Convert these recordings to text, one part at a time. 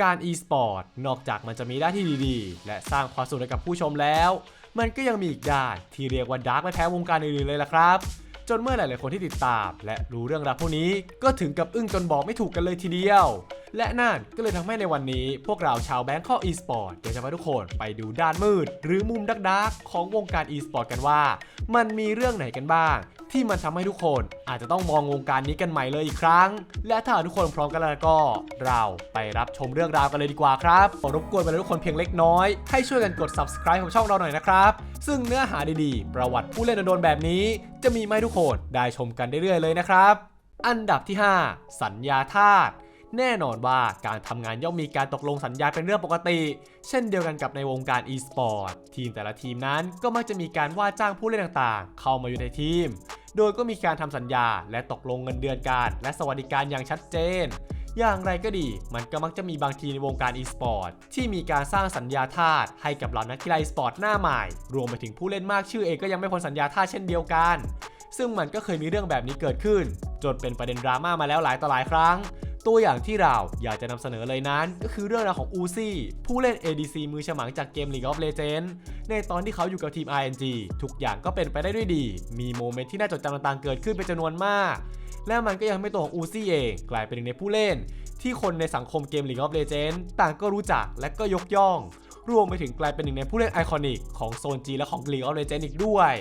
การ e-sport นอกจากมันจะมีด้านที่ดีๆ และสร้างความสุขให้กับผู้ชมแล้ว มันก็ยังมีอีกด้านที่เรียกว่าดาร์กไม่แพ้วงการอื่นๆเลยล่ะครับ จนเมื่อหลายๆคนที่ติดตาม และรู้เรื่องราวพวกนี้ก็ถึงกับอึ้งจนบอกไม่ถูกกันเลยทีเดียว และนั่นก็เลยทำให้ในวันนี้พวกเราชาวแบงค์ข้อ e-sport อยากจะพาทุกคนไปดูด้านมืด หรือมุมดักๆของวงการ e-sport กันว่า มันมีเรื่องไหนกันบ้าง ที่มันทำให้ทุกคนอาจจะต้องมองวงการนี้กันใหม่เลยอีกครั้ง และถ้าทุกคนพร้อมกันแล้วก็ เราไปรับชมเรื่องราวกันเลยดีกว่าครับขอรบกวนไปเลยทุกคนเพียงเล็กน้อยให้ช่วยกันกด subscribe ของช่องเราหน่อยนะครับซึ่งเนื้อหาดีๆ ประวัติผู้เล่นโดนแบบนี้ จะมีมาให้ทุกคนได้ชมกันเรื่อยๆเลยนะครับ อันดับที่ 5 สัญญาทาส แน่นอนว่าการทำงานย่อมมีการตกลงสัญญาเป็นเรื่องปกติ เช่นเดียวกันกับในวงการ e-sport ทีมแต่ละทีมนั้นก็มักจะมีการว่าจ้างผู้เล่นต่างๆ เข้ามาอยู่ในทีม โดยก็มีการทำสัญญาและตกลงเงินเดือนการ และสวัสดิการอย่างชัดเจนอย่างไรก็ดี มันก็มักจะมีบางทีในวงการ e-sport ที่มีการสร้างสัญญาทาสให้กับเหล่านักกีฬา e-sport หน้าใหม่ รวมไปถึงผู้เล่นมากชื่อเองก็ยังไม่พ้นสัญญาทาสเช่นเดียวกัน ซึ่งมันก็เคยมีเรื่องแบบนี้เกิดขึ้น จนเป็นประเด็นดราม่ามาแล้วหลายต่อหลายครั้ง ตัวอย่างที่เราอยากจะนำเสนอเลยนั้น ก็คือเรื่องราวของอูซี่ผู้เล่น ADC มือฉมังจากเกม League of Legends ในตอนที่เขาอยู่กับทีม RNG ทุกอย่างก็เป็นไปได้ด้วยดี มีโมเมนต์ที่น่าจดจำต่างๆเกิดขึ้นเป็นจำนวนมาก และมันก็ยังไม่ตัวของอูซี่เองกลายเป็นหนึ่งในผู้เล่น ที่คนในสังคมเกม League of Legends ต่างก็รู้จักและก็ยกย่อง รวมไปถึงกลายเป็นหนึ่งในผู้เล่นไอคอนิกของโซนจีและของ League of Legends อีกด้วย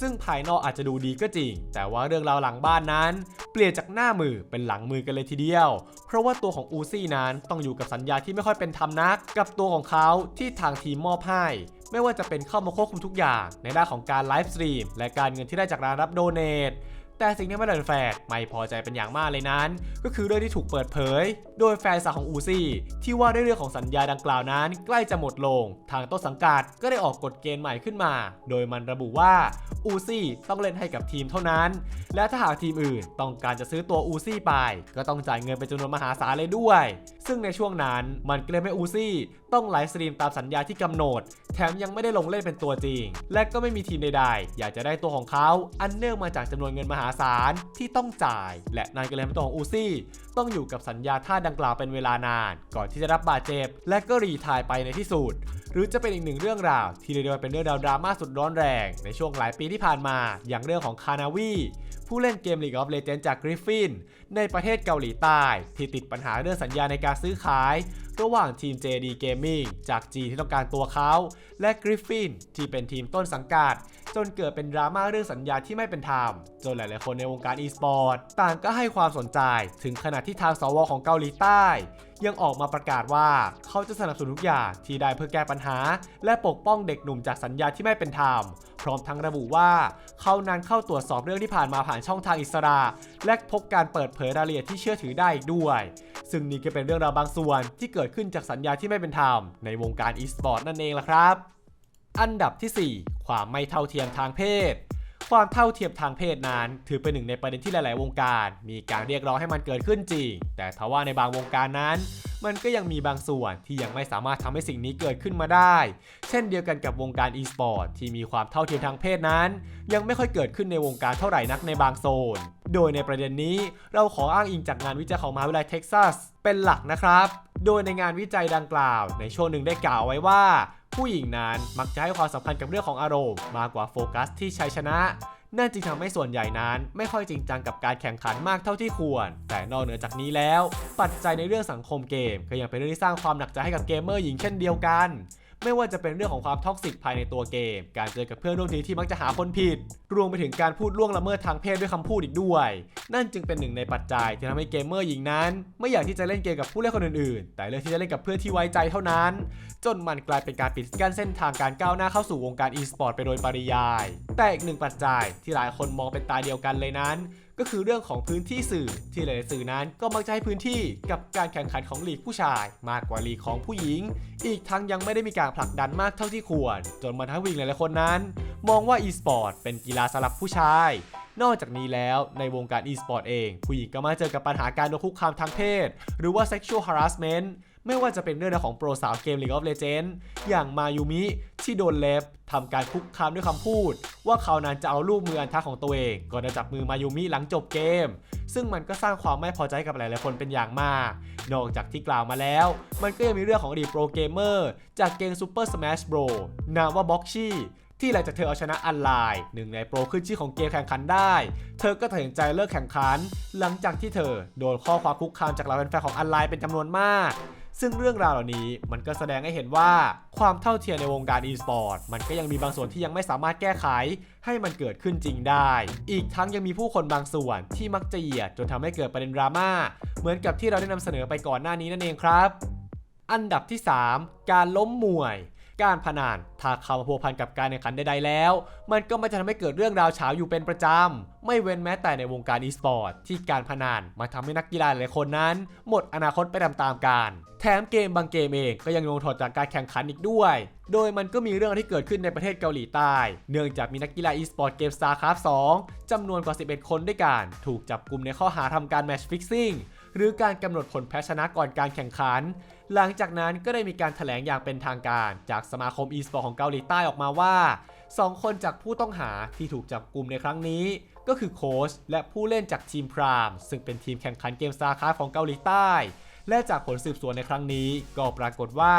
ซึ่งภายนอกอาจจะดูดีก็จริง แต่ว่าเรื่องราวหลังบ้านนั้น เปลี่ยนจากหน้ามือเป็นหลังมือกันเลยทีเดียว เพราะว่าตัวของอูซี่นั้นต้องอยู่กับสัญญาที่ไม่ค่อยเป็นธรรมนัก กับตัวของเขาที่ทางทีมมอบให้ไม่ว่าจะเป็นเข้ามาควบคุมทุกอย่างในด้านของการไลฟ์สตรีมและการเงินที่ได้จากร้านรับโดเนท แต่สิ่งที่ม่ได้แฟนไม่พอใจเป็นอย่างมากเลยนั้น ก็คือเรื่องที่ถูกเปิดเผย โดยแฟนสาวของอูซี่ ที่ว่าด้วยเรื่องของสัญญาดังกล่าวนั้น ใกล้จะหมดลง ทางต้นสังกัดก็ได้ออกกฎเกณฑ์ใหม่ขึ้นมา โดยมันระบุว่าอูซี่ต้องเล่นให้กับทีมเท่านั้น และถ้าหากทีมอื่นต้องการจะซื้อตัวอูซี่ไป ก็ต้องจ่ายเงินเป็นจำนวนมหาศาลเลยด้วย ซึ่งในช่วงนั้นมันก็เลยให้อูซี่ ต้องไลฟ์สตรีมตามสัญญาที่กำหนด แถมยังไม่ได้ลงเล่นเป็นตัวจริง และก็ไม่มีทีมใดๆ อยากจะได้ตัวของเขาอันเนื่องมาจากจำนวนเงินมหาศาลที่ต้องจ่าย และนั่นก็เลยทำตัวของอูซี่ ต้องอยู่กับสัญญาท่าดังกล่าวเป็นเวลานาน ก่อนที่จะรับบาดเจ็บ และก็รีทายไปในที่สุดหรือจะเป็นอีกหนึ่งเรื่องราว ที่เรียกได้ว่าเป็นเรื่องราวดราม่าสุดร้อนแรงในช่วงหลายปีที่ผ่านมา อย่างเรื่องของคานาวีผู้เล่นเกม League of Legends จาก Griffin ในประเทศเกาหลีใต้ ที่ติดปัญหาเรื่องสัญญาในการซื้อขาย ระหว่างทีม JD Gaming จากจีนที่ต้องการตัวเขา และ Griffin ที่เป็นทีมต้นสังกัด จนเกิดเป็นดราม่าเรื่องสัญญาที่ไม่เป็นธรรมจนหลาย ๆ คนในวงการ e-sport ต่างก็ให้ความสนใจ ถึงขนาดที่ทางสวของเกาหลีใต้ ยังออกมาประกาศว่าเขาจะสนับสนุนทุกอย่างที่ได้เพื่อแก้ปัญหา และปกป้องเด็กหนุ่มจากสัญญาที่ไม่เป็นธรรมพร้อมทั้งระบุว่าเขานั้นเข้าตรวจสอบเรื่องที่ผ่านมาผ่านช่องทางอิสระ และพบการเปิดเผยรายละเอียดที่เชื่อถือได้อีกด้วย ซึ่งนี่ก็เป็นเรื่องราวบางส่วนที่เกิดขึ้นจากสัญญาที่ไม่เป็นธรรมในวงการ e-sport นั่นเองล่ะครับ อันดับที่ 4 ความไม่เท่าเทียมทางเพศ ความเท่าเทียมทางเพศนั้น ถือเป็นหนึ่งในประเด็นที่หลาย ๆ วงการ มีการเรียกร้องให้มันเกิดขึ้นจริง แต่ทว่าในบางวงการนั้น มันก็ยังมีบางส่วนที่ยังไม่สามารถทำให้สิ่งนี้เกิดขึ้นมาได้ เช่นเดียวกันกับวงการ e-sport ที่มีความเท่าเทียมทางเพศนั้น ยังไม่ค่อยเกิดขึ้นในวงการเท่าไหร่นักในบางโซน โดยในประเด็นนี้เราขออ้างอิงจากงานวิจัยของมหาวิทยาลัยเท็กซัสเป็นหลักนะครับ โดยในงานวิจัยดังกล่าว ในช่วงหนึ่งได้กล่าวไว้ว่า ผู้หญิงนั้นมักจะให้ความสำคัญกับเรื่องของอารมณ์มากกว่าโฟกัสที่ชัยชนะนั่นจึงทำให้ส่วนใหญ่นั้นไม่ค่อยจริงจังกับการแข่งขันมากเท่าที่ควร แต่นอกเหนือจากนี้แล้ว ปัจจัยในเรื่องสังคมเกม ก็ยังเป็นเรื่องที่สร้างความหนักใจให้กับเกมเมอร์หญิงเช่นเดียวกัน ไม่ว่าจะเป็นเรื่องของความท็อกซิกภายในตัวเกม การเจอกับเพื่อนร่วมทีมที่มักจะหาคนผิด รวมไปถึงการพูดล่วงละเมิดทางเพศด้วยคำพูดอีกด้วย นั่นจึงเป็นหนึ่งในปัจจัยที่ทำให้เกมเมอร์หญิงนั้น ไม่อยากที่จะเล่นเกมกับผู้เล่นคนอื่นๆ แต่เลือกที่จะเล่นกับเพื่อนที่ไว้ใจเท่านั้น จนมันกลายเป็นการปิดกั้นเส้นทางการก้าวหน้าเข้าสู่วงการ e-sport ไปโดยปริยาย แต่อีกหนึ่งปัจจัยที่หลายคนมองเป็นตาเดียวกันเลยนั้น ก็คือเรื่องของพื้นที่สื่อที่หลายๆสื่อนั้นก็มักจะให้พื้นที่กับการแข่งขันของลีกผู้ชาย มากกว่าลีกของผู้หญิง อีกทั้งยังไม่ได้มีการผลักดันมากเท่าที่ควร จนมาทั้งวิ่งหลายๆคนนั้น มองว่า e-sport เป็นกีฬาสำหรับผู้ชายนอกจากนี้แล้วในวงการ e-sport เอง ผู้หญิงก็มาเจอกับปัญหาการโดนคุกคามทางเพศ หรือว่า sexual harassment ไม่ว่าจะเป็นเรื่องของโปรสาวเกม League of Legends อย่างมายูมิที่โดนเล็บทำการคุกคามด้วยคำพูด ว่าเขานั้นจะเอาลูกมืออันทะของตัวเองก่อนจะจับมือมายูมิหลังจบเกม ซึ่งมันก็สร้างความไม่พอใจกับหลายๆคนเป็นอย่างมาก นอกจากที่กล่าวมาแล้ว มันก็ยังมีเรื่องของอดีตโปรเกมเมอร์จากเกม Super Smash Bros นามว่าบ็อกชี่ที่หลังจากเธอเอาชนะอันไลน์หนึ่งในโปรขึ้นชื่อของเกมแข่งขันได้ เธอก็ตัดสินใจเลิกแข่งขัน หลังจากที่เธอโดนข้อความคุกคามจากเหล่าแฟนๆของอันไลน์เป็นจำนวนมาก ซึ่งเรื่องราวเหล่านี้มันก็แสดงให้เห็นว่าความเท่าเทียมในวงการอีสปอร์ตมันก็ยังมีบางส่วนที่ยังไม่สามารถแก้ไข ให้มันเกิดขึ้นจริงได้ อีกทั้งยังมีผู้คนบางส่วนที่มักจะเหยียดจนทำให้เกิดประเด็นดราม่าเหมือนกับที่เราได้นำเสนอไปก่อนหน้านี้นั่นเองครับ อันดับที่ 3 การล้มมวย การพนันถ้าเข้ามาพัวพันกับการแข่งขันใดๆแล้ว มันก็ไม่จะทำให้เกิดเรื่องราวเฉาอยู่เป็นประจำ ไม่เว้นแม้แต่ในวงการอีสปอร์ตที่การพนันมาทำให้นักกีฬาหลายคนนั้น หมดอนาคตไปตามๆกัน แถมเกมบางเกมเองก็ยังลงถอดจากการแข่งขันอีกด้วย โดยมันก็มีเรื่องที่เกิดขึ้นในประเทศเกาหลีใต้ เนื่องจากมีนักกีฬาอีสปอร์ตเกม StarCraft 2จำนวนกว่า 11 คนด้วยกัน ถูกจับกลุ่มในข้อหาทำการแมชฟิกซิ่ง หรือการกำหนดผลแพ้ชนะก่อนการแข่งขัน หลังจากนั้นก็ได้มีการถแถลงอย่างเป็นทางการ จากสมาคมอีสปอร์ตของเกาหลีใต้ออกมาว่า 2 คนจากผู้ต้องหาที่ถูกจับกลุ่มในครั้งนี้ ก็คือโค้ชและผู้เล่นจากทีมพรามซึ่งเป็นทีมแข่งขันเกมซาราคาของเกาหลีใต้ และจากผลสืบสวนในครั้งนี้ก็ปรากฏว่า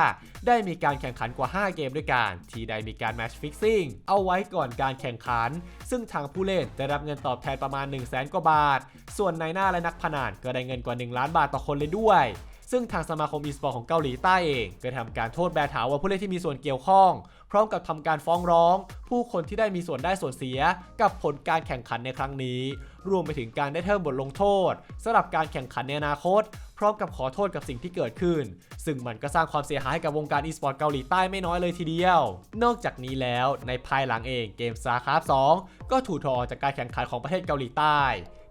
ได้มีการแข่งขันกว่า 5 เกมด้วยกัน ที่ได้มีการแมชฟิกซิ่งเอาไว้ก่อนการแข่งขัน ซึ่งทางผู้เล่นได้รับเงินตอบแทนประมาณ 1 0 0 0 0แกว่าบาท ส่วนนายหน้าและนักพนันก็ได้เงินกว่า 1 ล้านบาทต่อคนเลยด้วย ซึ่งทางสมาคมอีสปอร์ตของเกาหลีใต้เองก็ทำการโทษแบนถาวรผู้เล่นที่มีส่วนเกี่ยวข้อง พร้อมกับทำการฟ้องร้อง ผู้คนที่ได้มีส่วนได้ส่วนเสีย กับผลการแข่งขันในครั้งนี้ รวมไปถึงการได้เพิ่มบทลงโทษสำหรับการแข่งขันในอนาคต พร้อมกับขอโทษกับสิ่งที่เกิดขึ้น ซึ่งมันก็สร้างความเสียหายให้กับวงการอีสปอร์ตเกาหลีใต้ไม่น้อยเลยทีเดียว นอกจากนี้แล้วในภายหลังเองเกม StarCraft 2ก็ถูกถอดจากการแข่งขันของประเทศเกาหลีใต้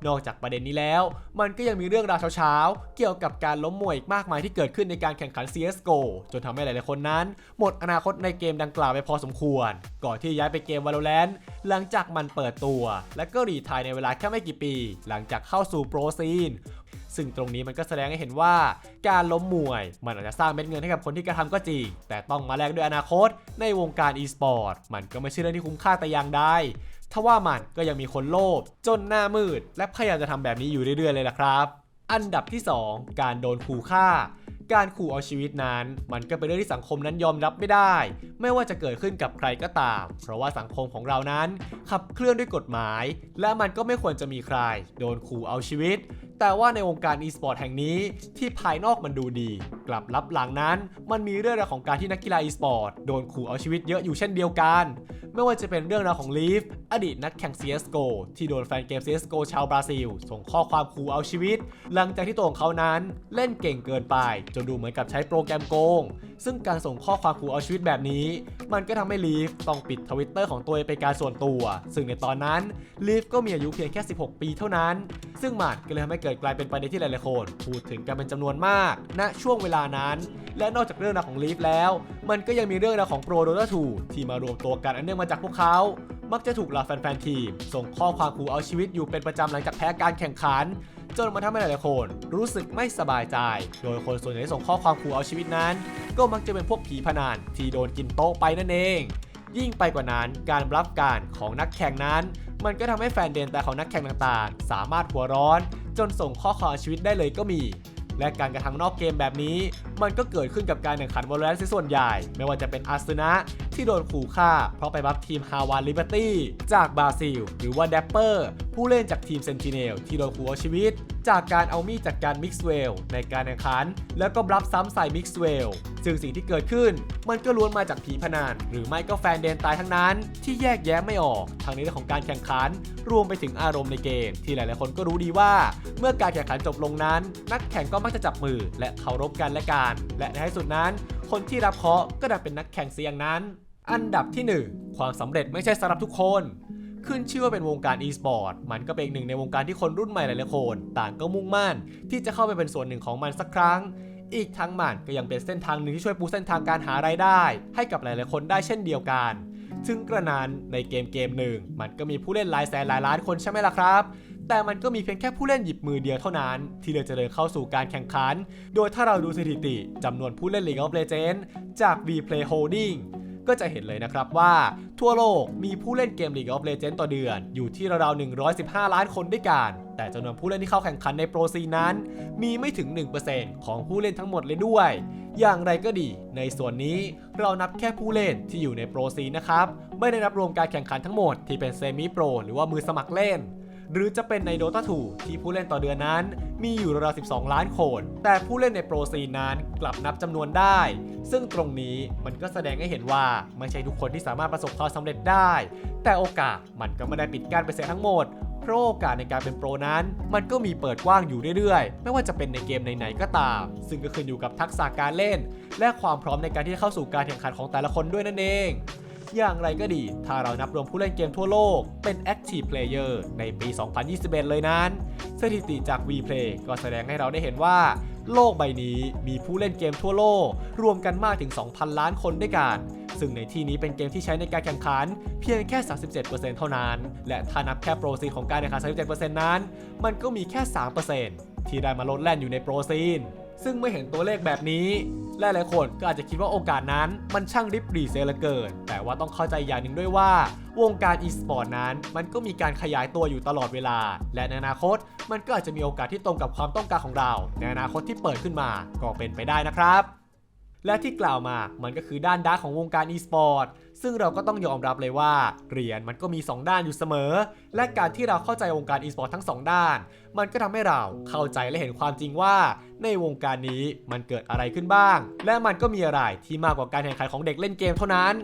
นอกจากประเด็นนี้แล้ว มันก็ยังมีเรื่องราวเช้าๆ เกี่ยวกับการล้มมวยอีกมากมายที่เกิดขึ้นในการแข่งขัน CSGO จนทำให้หลายๆคนนั้น หมดอนาคตในเกมดังกล่าวไปพอสมควร ก่อนที่ย้ายไปเกม Valorant หลังจากมันเปิดตัว และก็รีทายในเวลาแค่ไม่กี่ปี หลังจากเข้าสู่โปรซีนซึ่งตรงนี้มันก็แสดงให้เห็นว่า การล้มมวย มันอาจจะสร้างเม็ดเงินให้กับคนที่กระทำก็จริง แต่ต้องมาแลกด้วยอนาคตในวงการ e-sport มันก็ไม่ใช่เรื่องที่คุ้มค่าแต่อย่างใด ทว่ามันก็ยังมีคนโลภจนหน้ามืด และพยายามจะทำแบบนี้อยู่เรื่อยๆเลยล่ะครับ อันดับที่ 2 การโดนขู่ฆ่า การขู่เอาชีวิตนั้น มันก็เป็นเรื่องที่สังคมนั้นยอมรับไม่ได้ ไม่ว่าจะเกิดขึ้นกับใครก็ตาม เพราะว่าสังคมของเรานั้นขับเคลื่อนด้วยกฎหมาย และมันก็ไม่ควรจะมีใคร โดนขู่เอาชีวิต แต่ว่าในวงการ e-sport แห่งนี้ที่ภายนอกมันดูดี กลับลับหลังนั้น มันมีเรื่องราวของการที่นักกีฬา e-sport โดนขู่เอาชีวิตเยอะอยู่เช่นเดียวกัน ไม่ว่าจะเป็นเรื่องราวของลีฟอดีตนักแข่ง CSGO ที่โดนแฟนเกม CSGO ชาวบราซิล ส่งข้อความขู่เอาชีวิต หลังจากที่ตัวของเขานั้นเล่นเก่งเกินไป จนดูเหมือนกับใช้โปรแกรมโกง ซึ่งการส่งข้อความขู่เอาชีวิตแบบนี้ มันก็ทำให้ลีฟต้องปิดทวิตเตอร์ของตัวเองเป็นการส่วนตัว ซึ่งในตอนนั้นลีฟก็มีอายุเพียงแค่ 16 ปีเท่านั้น ซึ่งมันก็เลยทำให้เกิดกลายเป็นประเด็นที่หลายๆคนพูดถึงกันเป็นจำนวนมาก ณช่วงเวลานั้น และนอกจากเรื่องราวของลีฟแล้ว มันก็ยังมีเรื่องราวของโปรโดตา2ที่มารวมตัวกันอันเนื่องมาจากพวกเขามักจะถูกเหล่าแฟนๆทีม ส่งข้อความขู่เอาชีวิตอยู่เป็นประจำหลังจากแพ้การแข่งขัน จนมาทำให้หลายๆคน รู้สึกไม่สบายใจ โดยคนส่วนใหญ่ที่ส่งข้อความขู่เอาชีวิตนั้น ก็มักจะเป็นพวกผีพนันที่โดนกินโต๊ะไปนั่นเอง ยิ่งไปกว่านั้นการรับการของนักแข่งนั้น มันก็ทำให้แฟนเดนแต่ของนักแข่งต่างๆ สามารถหัวร้อน จนส่งข้อความเอชีวิตได้เลยก็มี และการกระทำนอกเกมแบบนี้ มันก็เกิดขึ้นกับการแข่งขันวอลเลย์ส่วนใหญ่ ไม่ว่าจะเป็นอาร์เซนะที่โดนขู่ฆ่า เพราะไปบัฟทีมฮาวานลิเบอร์ตี้จากบราซิล หรือว่าแดปเปอร์ ผู้เล่นจากทีมเซนติเนลที่โดนขู่เอาชีวิต จากการเอามีดจากการมิกซ์เวลในการแข่งขัน แล้วก็บัฟซ้ำใส่มิกซ์เวลซึ่งสิ่งที่เกิดขึ้น มันก็ล้วนมาจากผีพนันหรือไม่ก็แฟนเดนตายทั้งนั้น ที่แยกแยะไม่ออกทางในเรื่องของการแข่งขัน รวมไปถึงอารมณ์ในเกม ที่หลายๆคนก็รู้ดีว่า เมื่อการแข่งขันจบลงนั้น นักแข่งก็มักจะจับมือและเคารพกันและกันและในที่สุดนั้น คนที่รับเคาะก็ดันเป็นนักแข่งเสียอย่างนั้น อันดับที่ 1 ความสำเร็จไม่ใช่สำหรับทุกคน ขึ้นชื่อว่าเป็นวงการ e-sport มันก็เป็นอีกหนึ่งในวงการที่คนรุ่นใหม่หลายๆคน ต่างก็มุ่งมั่น ที่จะเข้าไปเป็นส่วนหนึ่งของมันสักครั้ง อีกทั้งมันก็ยังเป็นเส้นทางหนึ่งที่ช่วยปูเส้นทางการหารายได้ ให้กับหลายๆคนได้เช่นเดียวกันซึ่งกระนั้นในเกมเกมหนึ่ง มันก็มีผู้เล่นหลายแสนหลายล้านคนใช่ไหมล่ะครับ แต่มันก็มีเพียงแค่ผู้เล่นหยิบมือเดียวเท่านั้น ที่เลยจะเดินเข้าสู่การแข่งขัน โดยถ้าเราดูสถิติจำนวนผู้เล่น League of Legends จาก Vplay Holding ก็จะเห็นเลยนะครับว่า ทั่วโลกมีผู้เล่นเกม League of Legends ต่อเดือน อยู่ที่ราวๆ115 ล้านคนด้วยกัน แต่จำนวนผู้เล่นที่เข้าแข่งขันในโปรซีนั้น มีไม่ถึง 1%ของผู้เล่นทั้งหมดเลยด้วย อย่างไรก็ดี ในส่วนนี้เรานับแค่ผู้เล่นที่อยู่ในโปรซีนะครับ ไม่ได้นับรวมการแข่งขันทั้งหมดที่เป็นเซมิโปรหรือว่ามือสมัครเล่น หรือจะเป็นใน Dota 2 ที่ผู้เล่นต่อเดือนนั้น มีอยู่ราว12 ล้านคน แต่ผู้เล่นในโปรซีนนั้นกลับนับจำนวนได้ ซึ่งตรงนี้มันก็แสดงให้เห็นว่าไม่ใช่ทุกคนที่สามารถประสบความสำเร็จได้ แต่โอกาสมันก็ไม่ได้ปิดกั้นไปเสียทั้งหมดเพราะโอกาสในการเป็นโปรนั้น มันก็มีเปิดกว้างอยู่เรื่อยๆ ไม่ว่าจะเป็นในเกมไหนๆก็ตาม ซึ่งก็ขึ้นอยู่กับทักษะการเล่น และความพร้อมในการที่จะเข้าสู่การแข่งขันของแต่ละคนด้วยนั่นเอง อย่างไรก็ดี ถ้าเรานับรวมผู้เล่นเกมทั่วโลกเป็น Active Player ในปี 2021 เลยนั้น สถิติจาก Vplay ก็แสดงให้เราได้เห็นว่า โลกใบนี้มีผู้เล่นเกมทั่วโลก รวมกันมากถึง 2,000 ล้านคนด้วยกันซึ่งในที่นี้เป็นเกมที่ใช้ในการแข่งขัน เพียงแค่ 37%เท่านั้น และถ้านับแค่โปรซีนของการแข่งขัน 37%นั้น มันก็มีแค่ 3%ที่ได้มาลดแล่นอยู่ในโปรซีน ซึ่งเมื่อเห็นตัวเลขแบบนี้หลายๆคนก็อาจจะคิดว่าโอกาสนั้นมันช่างริบหรี่เสียเหลือเกิน แต่ว่าต้องเข้าใจอย่างหนึ่งด้วยว่า วงการอีสปอร์ตนั้น มันก็มีการขยายตัวอยู่ตลอดเวลา และในอนาคต มันก็อาจจะมีโอกาสที่ตรงกับความต้องการของเรา ในอนาคตที่เปิดขึ้นมาก็เป็นไปได้นะครับ และที่กล่าวมามันก็คือด้านดาร์กของวงการอีสปอร์ตซึ่งเราก็ต้องยอมรับเลยว่าเหรียญมันก็มี 2 ด้านอยู่เสมอ และการที่เราเข้าใจวงการอีสปอร์ตทั้ง 2 ด้าน มันก็ทำให้เราเข้าใจและเห็นความจริงว่า ในวงการนี้มันเกิดอะไรขึ้นบ้าง และมันก็มีอะไรที่มากกว่าการแข่งขันของเด็กเล่นเกมเท่านั้น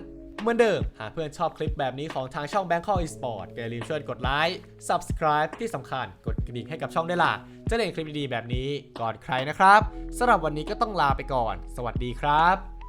เหมือนเดิม หากเพื่อนชอบคลิปแบบนี้ของทางช่อง Bangkok Esport อย่าลืมช่วยกดไลค์ Subscribe ที่สำคัญกดกระดิ่งให้กับช่องได้วยล่ะ จะได้เห็นคลิปดีๆแบบนี้ก่อนใครนะครับสำหรับวันนี้ก็ต้องลาไปก่อน สวัสดีครับ